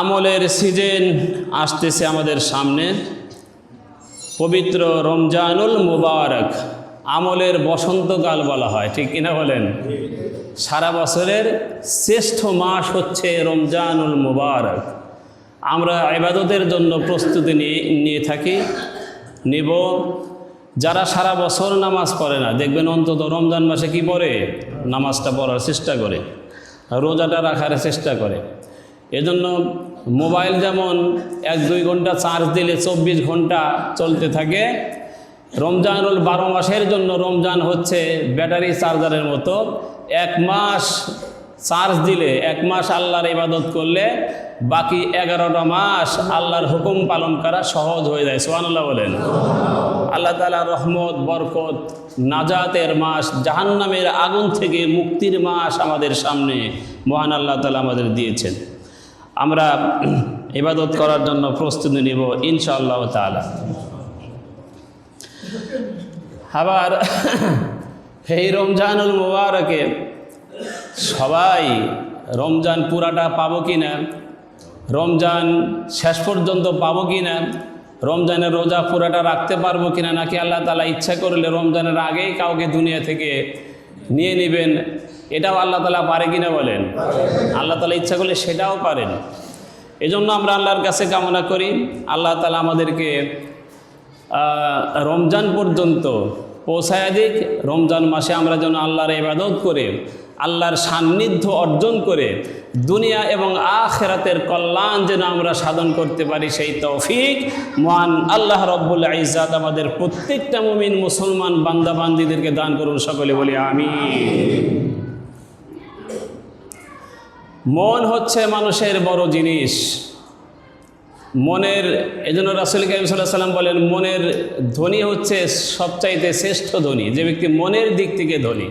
আমলের সিজন আসতেছে আমাদের সামনে। পবিত্র রমজানুল মুবারক আমলের বসন্তকাল বলা হয়, ঠিক কিনা বলেন? সারা বছরের শ্রেষ্ঠ মাস হচ্ছে রমজানুল মুবারক। আমরা ইবাদতের জন্য প্রস্তুতি নিয়ে নিয়ে থাকি, নিব। যারা সারা বছর নামাজ পড়ে না, দেখবেন অন্তত রমজান মাসে কি পড়ে? নামাজটা পড়ার চেষ্টা করে। রোজাটা রাখার চেষ্টা করে। এজন্য মোবাইল যেমন এক, দুই ঘণ্টা চার্জ দিলে চব্বিশ ঘণ্টা চলতে থাকে, রমজানুল বারো মাসের জন্য রমজান হচ্ছে ব্যাটারি চার্জারের মতো। এক মাস চার্জ দিলে, এক মাস আল্লাহর ইবাদত করলে বাকি এগারোটা মাস আল্লাহর হুকুম পালন করা সহজ হয়ে যায়। সোহানুল্লাহ বলেন। আল্লাহ তালা রহমত, বরকত, নাজাতের মাস, জাহান্নামের আগুন থেকে মুক্তির মাস আমাদের সামনে মহান আল্লাহ তালা আমাদের দিয়েছেন। আমরা ইবাদত করার জন্য প্রস্তুতি নিব ইনশাআল্লাহ তালা আবার এই রমজানুল মুবারকে সবাই রমজান পুরাটা পাবো কি না রমজান শেষ পর্যন্ত পাবো কি না রমজানের রোজা পুরাটা রাখতে পারব কি না নাকি আল্লাহ তালা ইচ্ছা করলে রমজানের আগেই কাউকে দুনিয়া থেকে নিয়ে নেবেন? এটাও আল্লাহ তালা পারে কিনা বলেন? আল্লাহ তালা ইচ্ছা করলে সেটাও পারেন। এজন্য আমরা আল্লাহর কাছে কামনা করি, আল্লাহ তালা আমাদেরকে রমজান পর্যন্ত পৌঁছায় দিক, রমজান মাসে আমরা যেন আল্লাহর ইবাদত করে আল্লাহর সান্নিধ্য অর্জন করে দুনিয়া এবং আখেরাতের কল্যাণ যেন আমরা সাধন করতে পারি, সেই তৌফিক। মহান আল্লাহ রব্বুল ইজাত আমাদের প্রত্যেকটা মুমিন মুসলমান বান্দাবান্দিদেরকে দান করুন, সকলে বলি আমি মন হচ্ছে মানুষের বড় জিনিস। মনের, এজন্য রাসুল কাইম সাল্লাহ সাল্লাম বলেন, মনের ধ্বনি হচ্ছে সবচাইতে শ্রেষ্ঠ ধ্বনি। যে ব্যক্তি মনের দিক থেকে ধ্বনি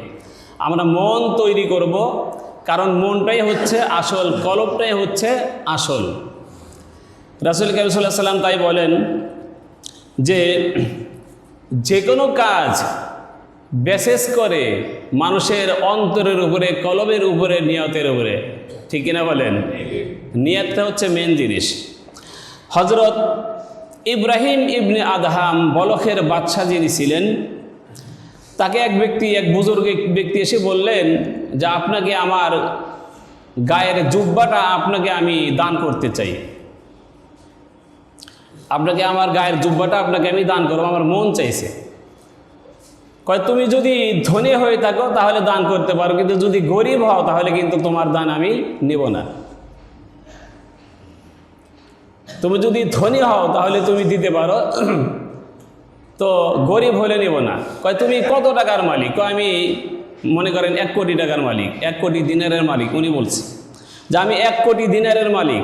আমরা মন তৈরি করব, কারণ মনটাই হচ্ছে আসল কলবটাই হচ্ছে আসল। রাসুল কাইম সাল্লাম তাই বলেন যে যে কোনো কাজ বিশেষ করে মানুষের অন্তরের উপরে, কলবের উপরে, নিয়তের উপরে, ঠিক কিনা বলেন? নিয়তটা হচ্ছে মেন জিনিস। হজরত ইব্রাহিম ইবনে আদহাম বলখের বাদশাহ যিনি ছিলেন তাকে এক ব্যক্তি, এক বুজুর্গ ব্যক্তি এসে বললেন যে আপনাকে আমার গায়ের জুব্বাটা আপনাকে আমি দান করতে চাই। আপনাকে আমার গায়ের জুব্বাটা আপনাকে আমি দান করব, আমার মন চাইছে। কয়, তুমি যদি ধনী হয়ে থাকো তাহলে দান করতে পারো, কিন্তু যদি গরিব হও তাহলে কিন্তু তোমার দান আমি নেব না। তুমি যদি ধনী হও তাহলে তুমি দিতে পারো। তো গরিব হলে নেব না। কয়, তুমি কত টাকার মালিক? কয়, আমি মনে করেন এক কোটি টাকার মালিক, এক কোটি দিনারের মালিক। উনি বলছে যে, আমি এক কোটি দিনারের মালিক।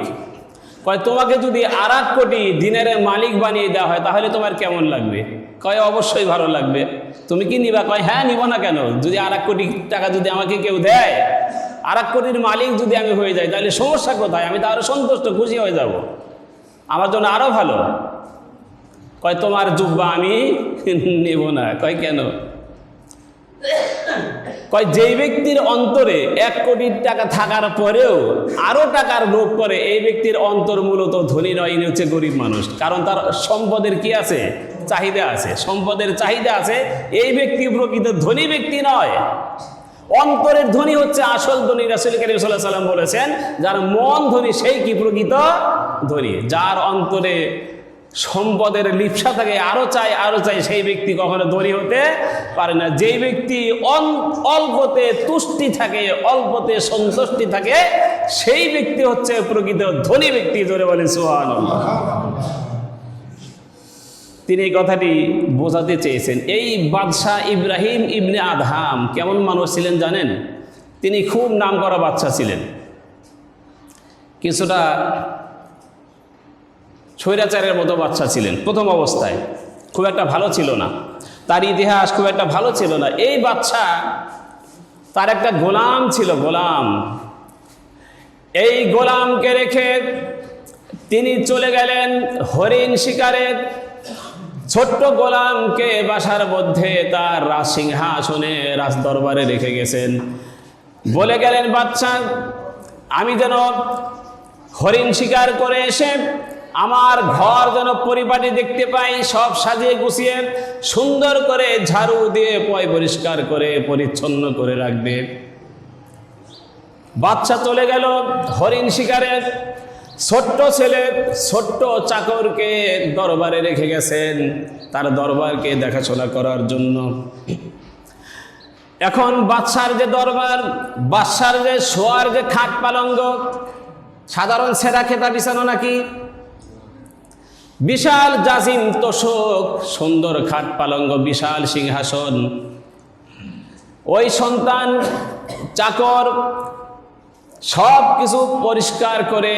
কয়, তোমাকে যদি আর কোটি দিনারের মালিক বানিয়ে দেওয়া হয়, তাহলে তোমার কেমন লাগবে? কয়, অবশ্যই ভালো লাগবে। তুমি কি নিবা? কয় হ্যাঁ নিব না কেন? যদি আর কোটি টাকা যদি আমাকে কেউ দেয় আর কোটির মালিক যদি আমি হয়ে যাই, তাহলে সমস্যা কোথায়? আমি তো আরও সন্তুষ্ট, খুশি হয়ে যাব। আমার জন্য আরও ভালো। কয়, তোমার জুব্বা আমি নেব না। কয়, কেন? কয়, যেই ব্যক্তির অন্তরে এক কোটি টাকা থাকার পরেও আরও টাকার লোভ করে, এই ব্যক্তির অন্তর মূলত ধনী নয়, ইনি হচ্ছে গরিব মানুষ। কারণ তার সম্পদের কি আছে? চাহিদা আছে। সম্পদের চাহিদা আছে, এই ব্যক্তি প্রকৃত ধনী ব্যক্তি নয়। অন্তরের ধনী হচ্ছে আসল ধনী। রাসুল করিম সাল্লাহ সাল্লাম বলেছেন, যার মন ধনী, সেই কি প্রকৃত ধনী? যার অন্তরে সম্পদের লিপসা থাকে আরও চাই আরও চাই সেই ব্যক্তি কখনো ধনী হতে পারে না। যেই ব্যক্তি অল্পতে তুষ্টি থাকে, অল্পতে সন্তুষ্টি থাকে, সেই ব্যক্তি হচ্ছে প্রকৃত ধনী ব্যক্তি ধরে বলেন সুহান তিনি এই কথাটি বোঝাতে চেয়েছেন। এই বাদশাহ ইব্রাহিম ইবনে আদহাম কেমন মানুষ ছিলেন জানেন? তিনি খুব নাম করা বাদশা ছিলেন। কিছুটা স্বৈরাচারের মতো বাচ্চা ছিলেন, প্রথম অবস্থায়। খুব একটা ভালো ছিল না। তার ইতিহাস খুব একটা ভালো ছিল না। এই বাচ্চা, তার একটা গোলাম ছিল, গোলাম। এই গোলামকে রেখে তিনি চলে গেলেন হরিণ শিকারের ছোট্ট গোলামকে বাসার মধ্যে তার রাজ সিংহাসনে, রাজ দরবারে রেখে গেছেন। বলে গেলেন, বাচ্চা, আমি যেন হরিণ শিকার করে এসে আমার ঘর যেন পরিপাটি দেখতে পাই, সব সাজিয়ে গুছিয়ে সুন্দর করে ঝাড়ু দিয়ে পয় পরিষ্কার করে, পরিচ্ছন্ন করে রাখবে। বাচ্চা চলে গেল হরিণ শিকারের ছোট্ট ছেলে ছোট্ট চাকরকে দরবারে রেখে গেছেন তার দরবারকে দেখাশোনা করার জন্য। এখন বাদশার যে দরবার, বাদশার যে শোয়ার যে খাট পালঙ্গ, সাধারণ সেরা খেতা বিছানো নাকি? বিশাল জাজিম তোষক সুন্দর খাট পালঙ্গ বিশাল সিংহাসন। ওই সন্তান চাকর সব কিছু পরিষ্কার করে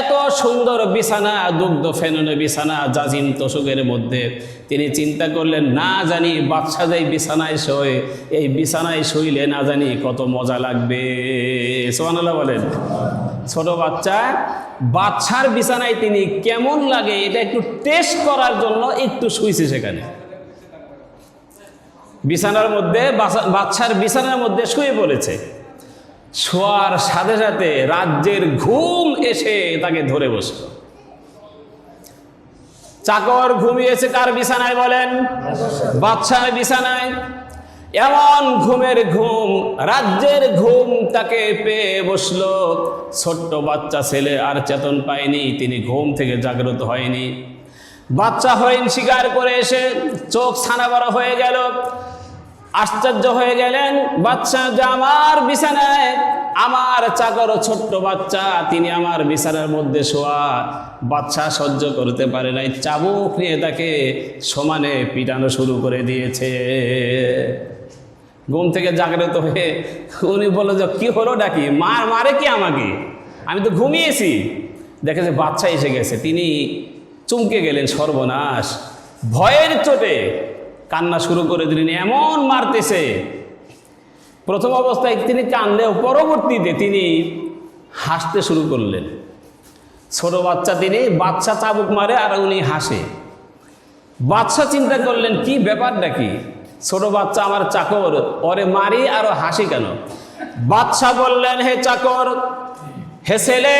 এত সুন্দর বিছানা, দুগ্ধ ফেননে বিছানা জাজিম তোষকের মধ্যে। তিনি চিন্তা করলেন, না জানি বাচ্চা যেই বিছানায় শোয়, এই বিছানায় শুইলে না জানি কত মজা লাগবে। সোহানাল্লাহ বলেন। ছোট বাচ্চা বাচ্চার বিছানায় তিনি কেমন লাগে এটা একটু টেস্ট করার জন্য একটু শুইছে সেখানে। বিছানার মধ্যে বাচ্চার বিছানার মধ্যে শুয়ে পড়েছে। শোয়ার সাথে সাথে রাজ্যের ঘুম এসে তাকে ধরে বসল। চাকর ঘুমিয়েছে কার বিছানায় বলেন? বাচ্চার বিছানায়। এমন ঘুমের ঘুম, রাজ্যের ঘুম তাকে পেয়ে বসল। ছোট্ট বাচ্চা ছেলে আর চেতন পায়নি, তিনি ঘুম থেকে জাগ্রত হয়নি। বাচ্চা হইন শিকার করে এসে চোখ ছানা বড় হয়ে গেল। আশ্চর্য হয়ে গেলেন বাচ্চা যে আমার বিছানায়, আমার চাকর ছোট্ট বাচ্চা, তিনি আমার বিছানার মধ্যে শোয়া। বাচ্চা সহ্য করতে পারে নাই, চাবুক নিয়ে তাকে সমানে পিটানো শুরু করে দিয়েছে। ঘুম থেকে জাগ্রত হয়ে উনি বলল, যে কী হলো ডাকি মার, মারে কি আমাকে? আমি তো ঘুমিয়েছি। দেখে যে বাচ্চা এসে গেছে, তিনি চমকে গেলেন সর্বনাশ। ভয়ের চোটে কান্না শুরু করে দিলেন, এমন মারতেছে। প্রথম অবস্থায় তিনি কানলেও পরবর্তীতে তিনি হাসতে শুরু করলেন। ছোট বাচ্চা তিনি, বাচ্চা চাবুক মারে আর উনি হাসে। বাচ্চা চিন্তা করলেন, কি ব্যাপারটা কি? ছোট বাচ্চা আমার চাকর, ওরে মারি আর হাসি কেন? বাচ্চা বললেন, হে চাকর, হে ছেলে,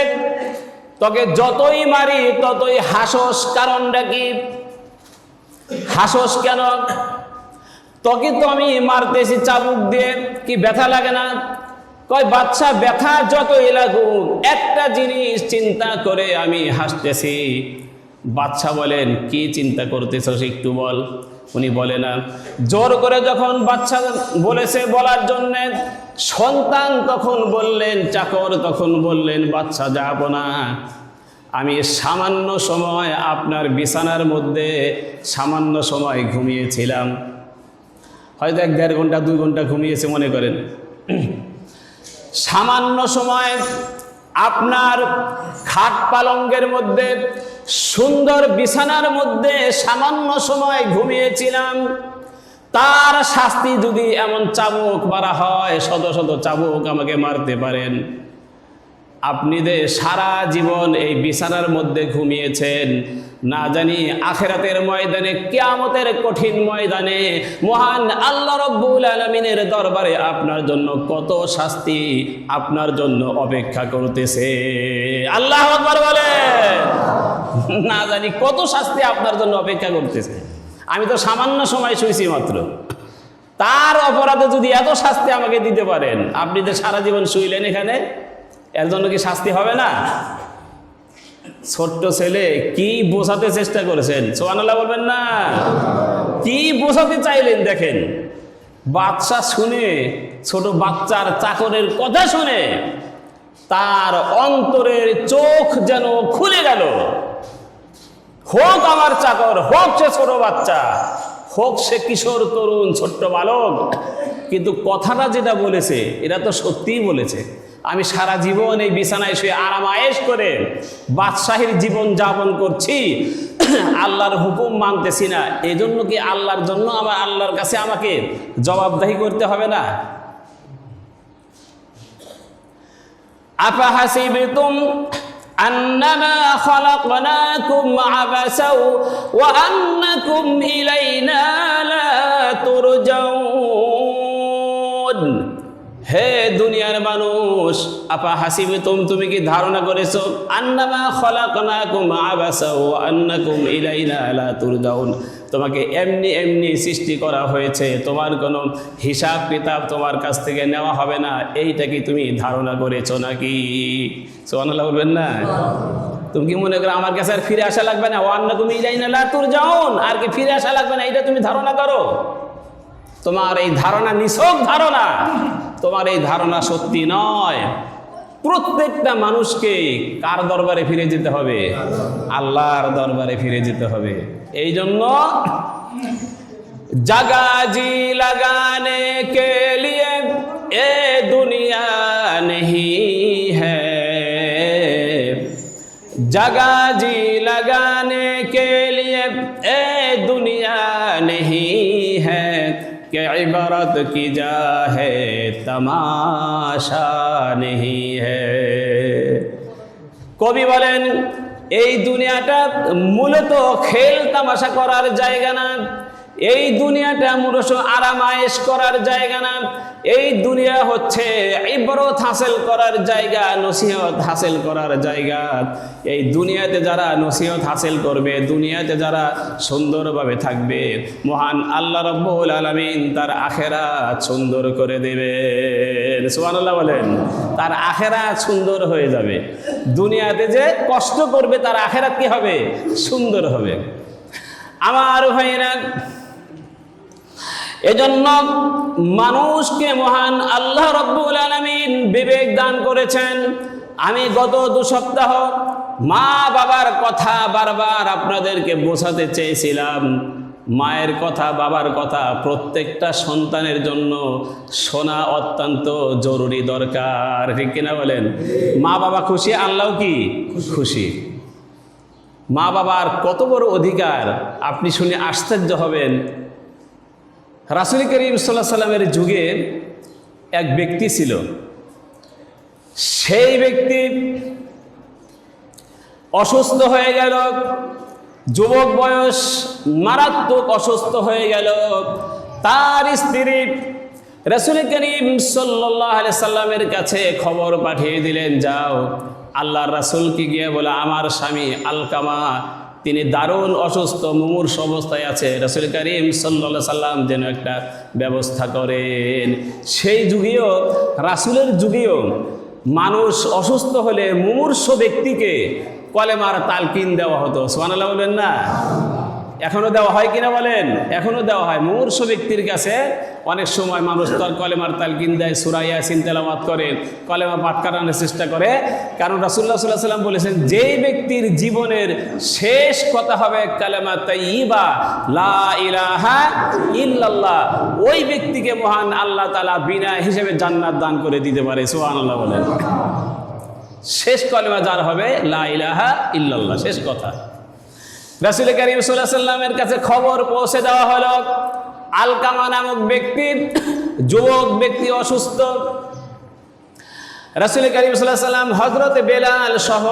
তোকে যতই মারি ততই হাসস, কারণটা কি? হাসস কেন? তোকে তো আমি মারতেছি চাবুক দিয়ে, কি ব্যথা লাগে না? কয়, বাচ্চা, ব্যথা যতই লাগুক, একটা জিনিস চিন্তা করে আমি হাসতেছি। বাচ্চা বলেন, কি চিন্তা করতেছস একটু বল। উনি বলে না। জোর করে যখন বাচ্চা বলেছে বলার জন্যে, সন্তান তখন বললেন, চাকর তখন বললেন, বাচ্চা যাব না। আমি সামান্য সময় আপনার বিছানার মধ্যে সামান্য সময় ঘুমিয়েছিলাম। হয়তো এক দেড় ঘণ্টা, দুই ঘণ্টা ঘুমিয়েছে মনে করেন। সামান্য সময় আপনার খাট পালঙ্গের মধ্যে, সুন্দর বিছানার মধ্যে সামান্য সময় ঘুমিয়েছিলাম। তার শাস্তি যদি এমন চাবুক মারা হয়, শত শত চাবুক আমাকে মারতে পারেন। আপনি যে সারা জীবন এই বিছানার মধ্যে ঘুমিয়েছেন, না জানি আখেরাতের ময়দানে, কেয়ামতের কঠিন ময়দানে, মহান আল্লাহ রব্বুল আলমিনের দরবারে আপনার জন্য কত শাস্তি, আপনার জন্য অপেক্ষা করতেছে। আল্লাহ বলে না জানি কত শাস্তি আপনার জন্য অপেক্ষা করতেছে। আমি তো সামান্য সময় শুয়েছি মাত্র। তার অপরাধে যদি এত শাস্তি আমাকে দিতে পারেন, আপনি তো সারা জীবন শুইলেন এখানে এর জন্য কি শাস্তি হবে না? ছোট্ট ছেলে কি বোঝাতে চেষ্টা করেছেন? সোহানাল্লাহ বলবেন না। কি বোঝাতে চাইলেন দেখেন। বাচ্চা শুনে, ছোট বাচ্চার চাকরের কথা শুনে তার অন্তরের চোখ যেন খুলে গেল। হোক আমার চাকর, হোক সে ছোট বাচ্চা, হোক সে কিশোর, তরুণ, ছোট্ট বালক, কিন্তু কথাটা যেটা বলেছে, এটা তো সত্যিই বলেছে। আমি সারা জীবন এই বিছানায় শুয়ে আরাম আয়েস করে বাদশাহীর জীবন যাপন করছি আল্লাহর হুকুম মানতেছি না এই জন্য কি আল্লাহর জন্য আমার আল্লাহর কাছে আমাকে জবাবদাহি করতে হবে না أفحسبتم أنما خلقناكم عبثا وأنكم إلينا لا ترجعون হে দুনিয়ার মানুষ, আপা হাসিবে তুম তুমি কি ধারণা করেছ? আন্নামা খলাকনাকুম আবাসা ও আন্নাকুম ইলাইনা লা তুরজাউন। তোমাকে এমনি এমনি সৃষ্টি করা হয়েছে। তোমার কোনো হিসাব কিতাব তোমার কাছ থেকে নেওয়া হবে না। এইটা কি তুমি ধারণা করেছ নাকি? সোহানাল্লাহ বলবেন না? তুমি কি মনে করো আমার কাছে আর ফিরে আসা লাগবে না? ও আন্নাকুম ইলাইনা লা তুরজাউন। আর কি ফিরে আসা লাগবে না? এটা তুমি ধারণা করো। তোমার এই ধারণা নিছক ধারণা। তোমার এই ধারণা সত্যি নয়। প্রত্যেকটা মানুষকে কার দরবারে ফিরে যেতে হবে? আল্লাহর দরবারে ফিরে যেতে হবে। এই জন্য জাগাজি লাগানে কে লিয়ে এ দুনিয়া নেহি জাগাজি লাগানে কে লিয়ে এ দুনিয়া নেহি হ্যাঁ کہ عبارت کی جا ہے تماشا نہیں ہے কবি বলেন, এই দুনিয়াটা মূলত খেল তামাশা করার জায়গা না। এই দুনিয়াটা মূলত আরামায়েশ করার জায়গা না। এই দুনিয়া হচ্ছে ইবরত হাসিল করার জায়গা, নসিহত হাসিল করার জায়গা। এই দুনিয়াতে যারা নসিহত হাসিল করবে, দুনিয়াতে যারা সুন্দরভাবে থাকবে, মহান আল্লাহ রব্বুল আলমিন তার আখেরাত সুন্দর করে দেবেন সুবহানাল্লাহ বলেন, তার আখেরাত সুন্দর হয়ে যাবে। দুনিয়াতে যে কষ্ট করবে, তার আখেরাত কি হবে? সুন্দর হবে। আমার ভাইরা এজন্য মানুষকে মহান আল্লাহ রব্বুল আলমিন বিবেক দান করেছেন। আমি গত দু সপ্তাহ মা বাবার কথা বারবার আপনাদেরকে বোঝাতে চেয়েছিলাম। মায়ের কথা, বাবার কথা প্রত্যেকটা সন্তানের জন্য শোনা অত্যন্ত জরুরি দরকার। ঠিক কিনা বলেন? মা বাবা খুশি, আল্লাহ কি? খুশি। মা বাবার কত বড় অধিকার, আপনি শুনে আশ্চর্য হবেন। রাসুল করিম সাল্লাহ সাল্লামের যুগে এক ব্যক্তি ছিল। সেই ব্যক্তি অসুস্থ হয়ে গেল, যুবক বয়স মারাত্মক অসুস্থ হয়ে গেল। তার স্ত্রী রসুল করিম সাল্লাহ সাল্লামের কাছে খবর পাঠিয়ে দিলেন, যাও আল্লাহ রাসুলকে গিয়ে বলে, আমার স্বামী আলকামা তিনি দারুণ অসুস্থ, মুমূর্ষ অবস্থায় আছে। রসুল করিম সাল্লা সাল্লাম যেন একটা ব্যবস্থা করেন। সেই যুগেও, রাসুলের যুগেও মানুষ অসুস্থ হলে মুমূর্ষ ব্যক্তিকে কলেমার তালকিন দেওয়া হতো। সোহানাল্লাহ বলবেন না? এখনও দেওয়া হয় কিনা বলেন? এখনও দেওয়া হয়। মূর্ষ ব্যক্তির কাছে অনেক সময় মানুষ তার কলেমার তালকিন দেয় সুরাইয়া সিনতেলামাত করে, কলেমা পাঠ কাটানোর চেষ্টা করে। কারণ রাসুল্লাহ সাল্লাহ সাল্লাম বলেছেন, যেই ব্যক্তির জীবনের শেষ কথা হবে কালেমা তাইবা লা ইলাহা ইল্লাল্লাহ, ওই ব্যক্তিকে মহান আল্লাহ তালা বিনা হিসেবে জান্নাত দান করে দিতে পারে। সোহান আল্লাহ বলেন। শেষ কলেমা যার হবে? লা ইলাহা ইল্লাল্লাহ, শেষ কথা। রাসুল করিম সাল্লামের কাছে খবর পৌঁছে দেওয়া হলো, আলকামা নামক ব্যক্তির যুবক ব্যক্তি অসুস্থ। রাসুল করিম সাল্লাহ সাল্লাম হজরত বেলাল সহ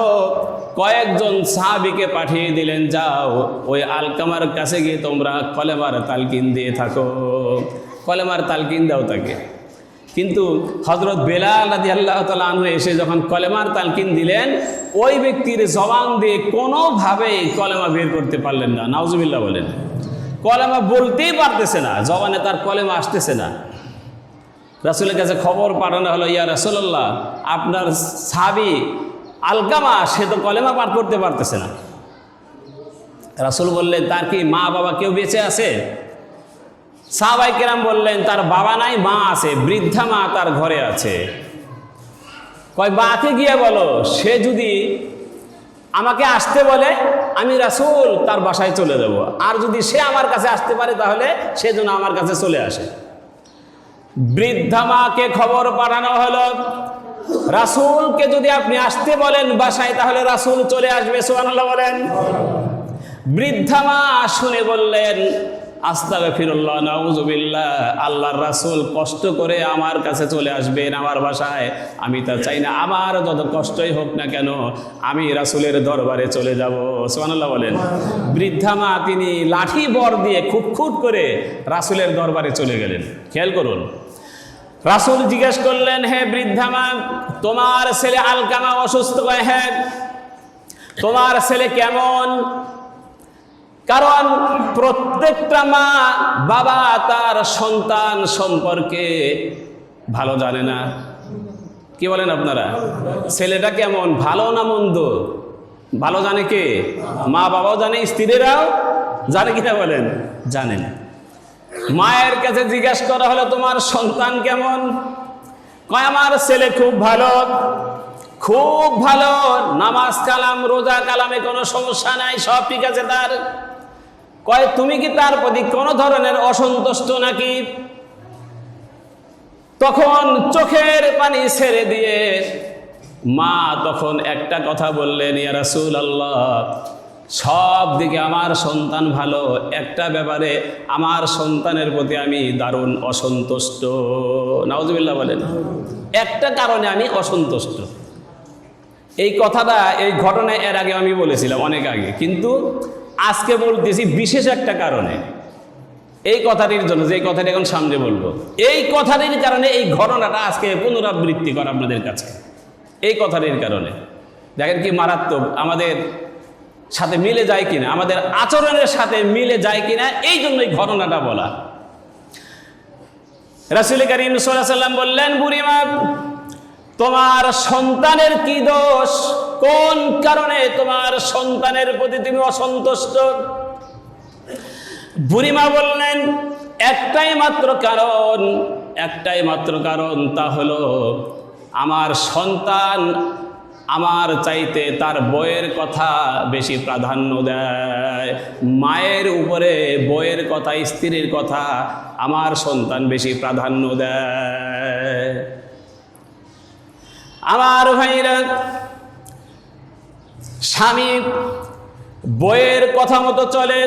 কয়েকজন সাহাবিকে পাঠিয়ে দিলেন, যাও, ওই আলকামার কাছে গিয়ে তোমরা কলেমার তালকিন দিয়ে থাকো। কলেমার তালকিন দাও তাকে। কিন্তু হজরত বেলাল আদি আল্লাহ তালা এসে যখন কলেমার তালকিন দিলেন, ওই ব্যক্তির জবান দিয়ে কোনোভাবেই কলেমা বের করতে পারলেন না। নাউজুবিল্লাহ বলেন। কলেমা বলতেই পারতেছে না, জবানে তার কলেমা আসতেছে না। রাসুলের কাছে খবর পাঠানো হলো, ইয়া রাসুল্লাহ আপনার সাবি আলকামা সে তো কলেমা পাঠ করতে পারতেছে না। রাসুল বললেন, তার কি মা বাবা কেউ বেঁচে আছে? সাহাবাই কেরাম বললেন, তার বাবা নাই, মা আছে, বৃদ্ধা মা তার ঘরে আছে। কয় মাকে গিয়ে বলো, সে যদি আমাকে আসতে বলে, আমি রাসুল, তার বাসায় চলে যাব। আর যদি সে আমার কাছে আসতে পারে, তাহলে সে যেন আমার কাছে চলে আসে। বৃদ্ধা মাকে খবর পাঠানো হলো, রাসুলকে যদি আপনি আসতে বলেন বাসায়, তাহলে রাসুল চলে আসবে। সোহানাল্লাহ বলেন। বৃদ্ধা মা শুনে বললেন আস্তাবে ফিরুল্লাহ আল্লাহর রাসুল কষ্ট করে আমার কাছে চলে আসবেন আমার বাসায়। আমি তা চাই না, আমার যত কষ্টই হোক না কেন, আমি রাসুলের দরবারে চলে যাব। সোহানাল্লাহ বলেন। বৃদ্ধা মা তিনি লাঠি বর দিয়ে খুট খুট করে রাসুলের দরবারে চলে গেলেন। খেয়াল করুন। রাসূল জিজ্ঞেস করলেন, হে বৃদ্ধা মা, তোমার ছেলে আলকামা অসুস্থ হ্যাঁ তোমার ছেলে কেমন? কারণ প্রত্যেকটা মা বাবা তার সন্তান সম্পর্কে ভালো জানে না। কি বলেন আপনারা? ছেলেটা কেমন, ভালো না মন্দ? ভালো জানে কে? মা বাবাও জানে, স্ত্রীরাও জানে কিনা বলেন? জানেন মায়ের কাছে জিজ্ঞাসা করা হলো, তোমার সন্তান কেমন? কয়, আমার ছেলে খুব ভালো খুব ভালো। নামাজ কালাম, রোজা কালামে কোনো সমস্যা নাই, সব ঠিক আছে তার। কয়, তুমি কি তার প্রতি কোনো ধরনের অসন্তুষ্ট নাকি? তখন চোখের পানি ছেড়ে দিয়ে মা তখন একটা কথা বললেন, ইয়া রাসূল আল্লাহ সব দিকে আমার সন্তান ভালো, একটা ব্যাপারে আমার সন্তানের প্রতি আমি দারুণ অসন্তুষ্ট। নাউজুবিল্লাহ বলেন, একটা কারণে আমি অসন্তুষ্ট। এই কথাটা, এই ঘটনা এর আগে আমি বলেছিলাম অনেক আগে, কিন্তু আজকে বলতেছি বিশেষ একটা কারণে। এই কথাটির জন্য, যে কথাটি এখন সামনে বলব। এই কথাটির কারণে এই ঘটনাটা আজকে পুনরাবৃত্তি করা আপনাদের কাছে। এই কথাটির কারণে। দেখেন কি মারাত্মক আমাদের সাথে মিলে যায় কিনা, আমাদের আচরণের সাথে মিলে যায় কিনা, এই জন্য এই ঘটনাটা বলা। রাসুল করিম সাল্লাম বললেন বুড়িমা তোমার সন্তানের কি দোষ? কোন কারণে তোমার সন্তানের প্রতি তুমি অসন্তুষ্ট? বুড়িমা বললেন, একটাই মাত্র কারণ, একটাই মাত্র কারণ তা হলো আমার সন্তান আমার চাইতে তার বইয়ের কথা বেশি প্রাধান্য দেয়। মায়ের উপরে বইয়ের কথা, স্ত্রীর কথা আমার সন্তান বেশি প্রাধান্য দেয়। আমার ভাইরা, স্বামী বইয়ের কথা মতো চলে,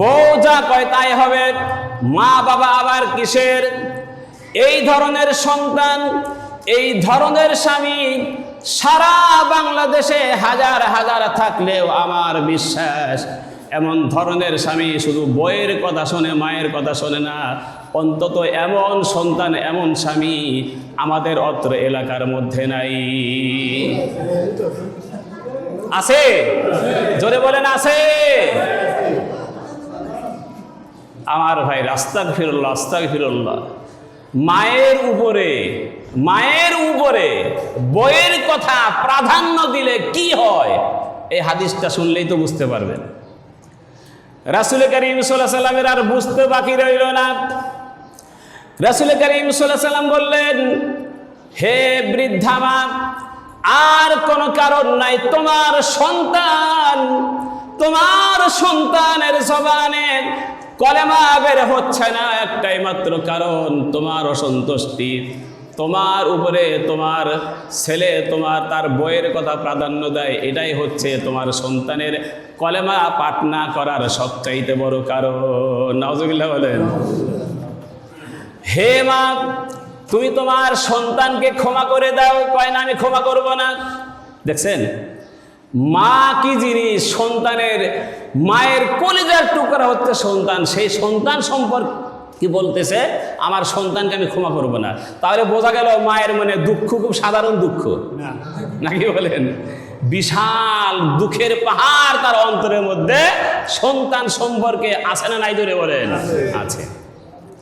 বউ যা কয় তাই হবে, মা বাবা আবার কিসের? এই ধরনের সন্তান, এই ধরনের স্বামী সারা বাংলাদেশে হাজার হাজার থাকলেও আমার বিশ্বাস এমন ধরনের স্বামী শুধু বইয়ের কথা শোনে, মায়ের কথা শোনে না। অন্তত এমন সন্তান, এমন স্বামী আমাদের অত্র এলাকার মধ্যে নাই। আছে? জোরে বলেন, আছে? আমার ভাই রাস্তাক ফিরল্লাহ রাস্তাক ফিরল্লাহ মায়ের উপরে মায়ের উপরে বইয়ের কথা প্রাধান্য দিলে কি হয়? এই হাদিসটা শুনলেই তো বুঝতে পারবেন। রাসুল করিম সাল্লাহ সাল্লামের আর বুঝতে বাকি রইল না। রাসুল করিম সাল্লাহ সাল্লাম বললেন, হে বৃদ্ধা মা, আর কোনো কারণ নাই। তোমার সন্তান, তোমার সন্তানের জবানে কলেমা বের হচ্ছে না। একটাই মাত্র কারণ, তোমার অসন্তুষ্টি। তোমার উপরে তোমার ছেলে তোমার তার বইয়ের কথা প্রাধান্য দেয়। এটাই হচ্ছে তোমার সন্তানের কলেমা পাঠ না করার সবচাইতে বড় কারণ। নজবিল্লা বলেন। হে মা, তুমি তোমার সন্তানকে ক্ষমা করে দাও। কয় না, আমি ক্ষমা করব না। দেখছেন? মা কি জিনিস? সন্তানের মায়ের কলিজার টুকরা হচ্ছে সন্তান। সেই সন্তান সম্পর্কে কি বলতেছে? আমার সন্তানকে আমি ক্ষমা করব না। তাহলে বোঝা গেল মায়ের মনে দুঃখ খুব সাধারণ দুঃখ। নাকি বলেন? বিশাল দুঃখের পাহাড় তার অন্তরের মধ্যে সন্তান সম্পর্কে আছে না নাই ধরে বলেন? আছে।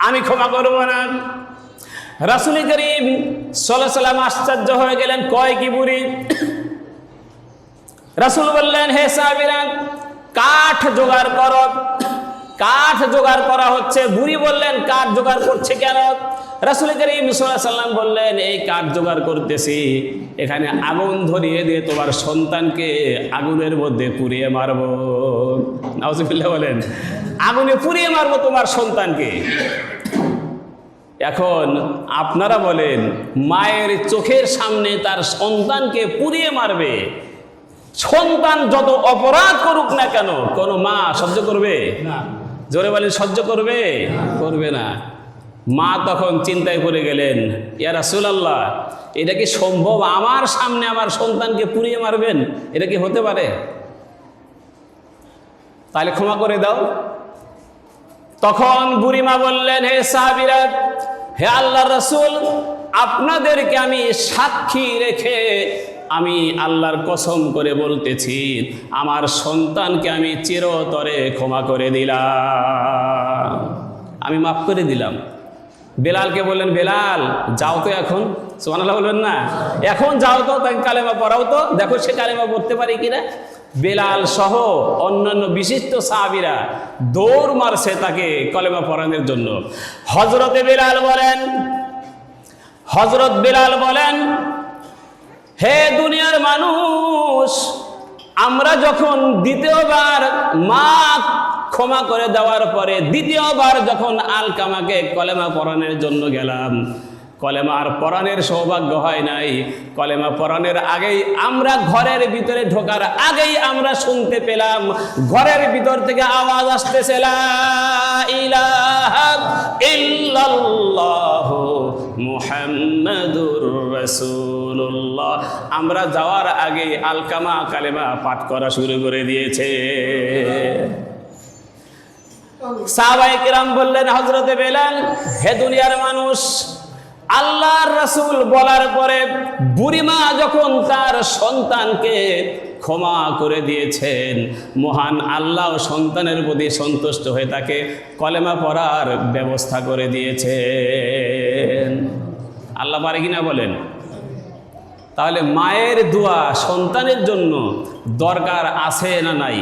আমি ক্ষমা করব না। রাসুল করিম সাল্লাম আশ্চর্য হয়ে গেলেন কয় কি বুড়ি? রাসুল বললেন হে সাহাবিরা কাঠ জোগাড় কর। কাঠ জোগাড় করা হচ্ছে। বুড়ি বললেন, কাঠ জোগাড় করছে কেন? রাসুল করিম সাল্লাম বললেন, এই কাঠ জোগাড় করতেছি। এখানে আগুন ধরিয়ে দিয়ে তোমার সন্তানকে আগুনের মধ্যে পুড়িয়ে মারব। নাউজুবিল্লাহ বলেন, আগুনে পুড়িয়ে মারবো তোমার সন্তানকে? এখন আপনারা বলেন, মায়ের চোখের সামনে তার সন্তানকে পুড়িয়ে মারবে। সন্তান যত অপরাধ করুক না কেন, কোনো মা সহ্য করবে? জোরে বলেন, সহ্য করবে? করবে না। মা তখন চিন্তায় পড়ে গেলেন, ইয়া রাসূলুল্লাহ, এটা কি সম্ভব? আমার সামনে আমার সন্তানকে পুড়িয়ে মারবেন? এটা কি হতে পারে? তাহলে ক্ষমা করে দাও। তখন বুড়িমা বললেন, হে সাহাবিরা, হে আল্লাহ রসুল, আপনাদেরকে আমি সাক্ষী রেখে আমি আল্লাহর কসম করে বলতেছি, আমার সন্তানকে আমি চিরতরে ক্ষমা করে দিলাম। আমি মাফ করে দিলাম। বেলালকে বললেন, বেলাল, যাও তো এখন। সোহানাল্লাহ বলবেন না, এখন যাও তো, তাকে কালেমা পড়াও তো। দেখো সে কালেমা পড়তে পারি কিনা। বেলাল সহ অন্যান্য বিশিষ্ট সাহাবিরা দৌড় মারছে তাকে কলেমা পড়ানোর জন্য। হজরতে বেলাল বলেন হজরত বেলাল বলেন হে দুনিয়ার মানুষ, আমরা যখন দ্বিতীয়বার মা ক্ষমা করে দেওয়ার পরে দ্বিতীয়বার যখন আল কামাকে কলেমা পড়ানোর জন্য গেলাম কলেমা আর পরাণের সৌভাগ্য হয় নাই। কলেমা পরাণের আগেই আমরা ঘরের ভিতরে ঢোকার আগেই আমরা শুনতে পেলাম। ঘরের ভিতর থেকে আওয়াজ আসতেছে আমরা যাওয়ার আগে আলকামা কালেমা পাঠ করা শুরু করে দিয়েছে। সাহাবায়ে কিরাম বললেন, হযরতে বেলাল, হে দুনিয়ার মানুষ আল্লাহর রাসূল বলার পরে বুড়িমা যখন তার সন্তানকে ক্ষমা করে দিয়েছেন, মহান আল্লাহ সন্তানের প্রতি সন্তুষ্ট হয়ে তাকে কলেমা পড়ার ব্যবস্থা করে দিয়েছেন। আল্লাহ পারে কিনা বলেন? তাহলে মায়ের দোয়া সন্তানের জন্য দরকার আছে না নাই?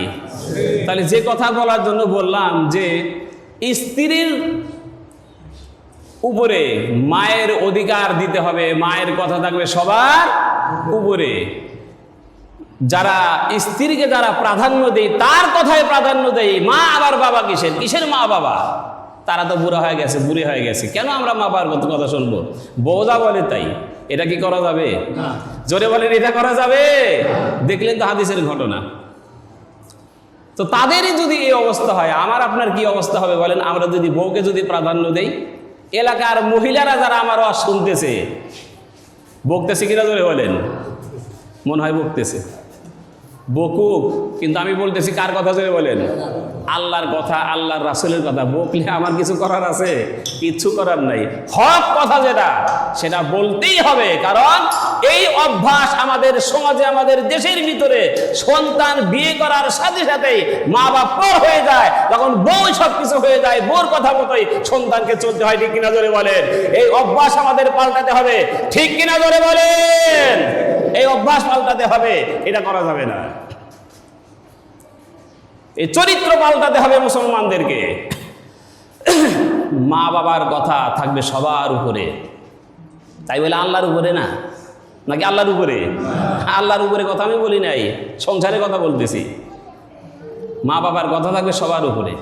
তাহলে যে কথা বলার জন্য বললাম যে স্ত্রীর উপরে মায়ের অধিকার দিতে হবে মায়ের কথা থাকবে সবার উপরে। যারা স্ত্রীকে যারা প্রাধান্য দেয় তার কথায় প্রাধান্য দেয় মা আবার বাবা কিসের? কিসের মা বাবা? তারা তো বুড়া হয়ে গেছে বুড়ি হয়ে গেছে। কেন আমরা মা বাবার কত কথা শুনব? বৌদা বলে তাই। এটা কি করা যাবে? জোরে বলেন এটা করা যাবে? দেখলেন তো হাদিসের ঘটনা। তো তাদেরই যদি এই অবস্থা হয় আমার আপনার কি অবস্থা হবে বলেন? আমরা যদি বউকে যদি প্রাধান্য দেই এলাকার মহিলারা যারা আমার শুনতেছে বকতেছে কিনা জোরে বলেন? মনে হয় বকতেছে। বকুক। কিন্তু আমি বলতেছি, কার কথা জোরে বলেন? আল্লাহর কথা, আল্লাহর রাসুলের কথা। বকলে আমার কিছু করার আছে? কিচ্ছু করার নাই। হক কথা যেটা, সেটা বলতেই হবে। কারণ এই অভ্যাস আমাদের সমাজে, আমাদের দেশের ভিতরে সন্তান বিয়ে করার সাথে সাথেই মা বাপ পর হয়ে যায়। তখন বউ সব কিছু হয়ে যায়, বউর কথা মতোই সন্তানকে চলতে হয়। ঠিক কিনা জোরে বলেন? এই অভ্যাস আমাদের পাল্টাতে হবে। ঠিক কিনা জোরে বলেন? এই অভ্যাস পাল্টাতে হবে, এটা করা যাবে না। এই চরিত্র পাল্টাতে হবে মুসলমানদেরকে। মা বাবার কথা থাকবে সবার উপরে। তাই বলে আল্লাহর উপরে না? নাকি আল্লাহর উপরে? আল্লাহর উপরে কথা আমি বলি নাই, সংসারের কথা বলতেছি। মা বাবার কথা থাকবে সবার উপরে।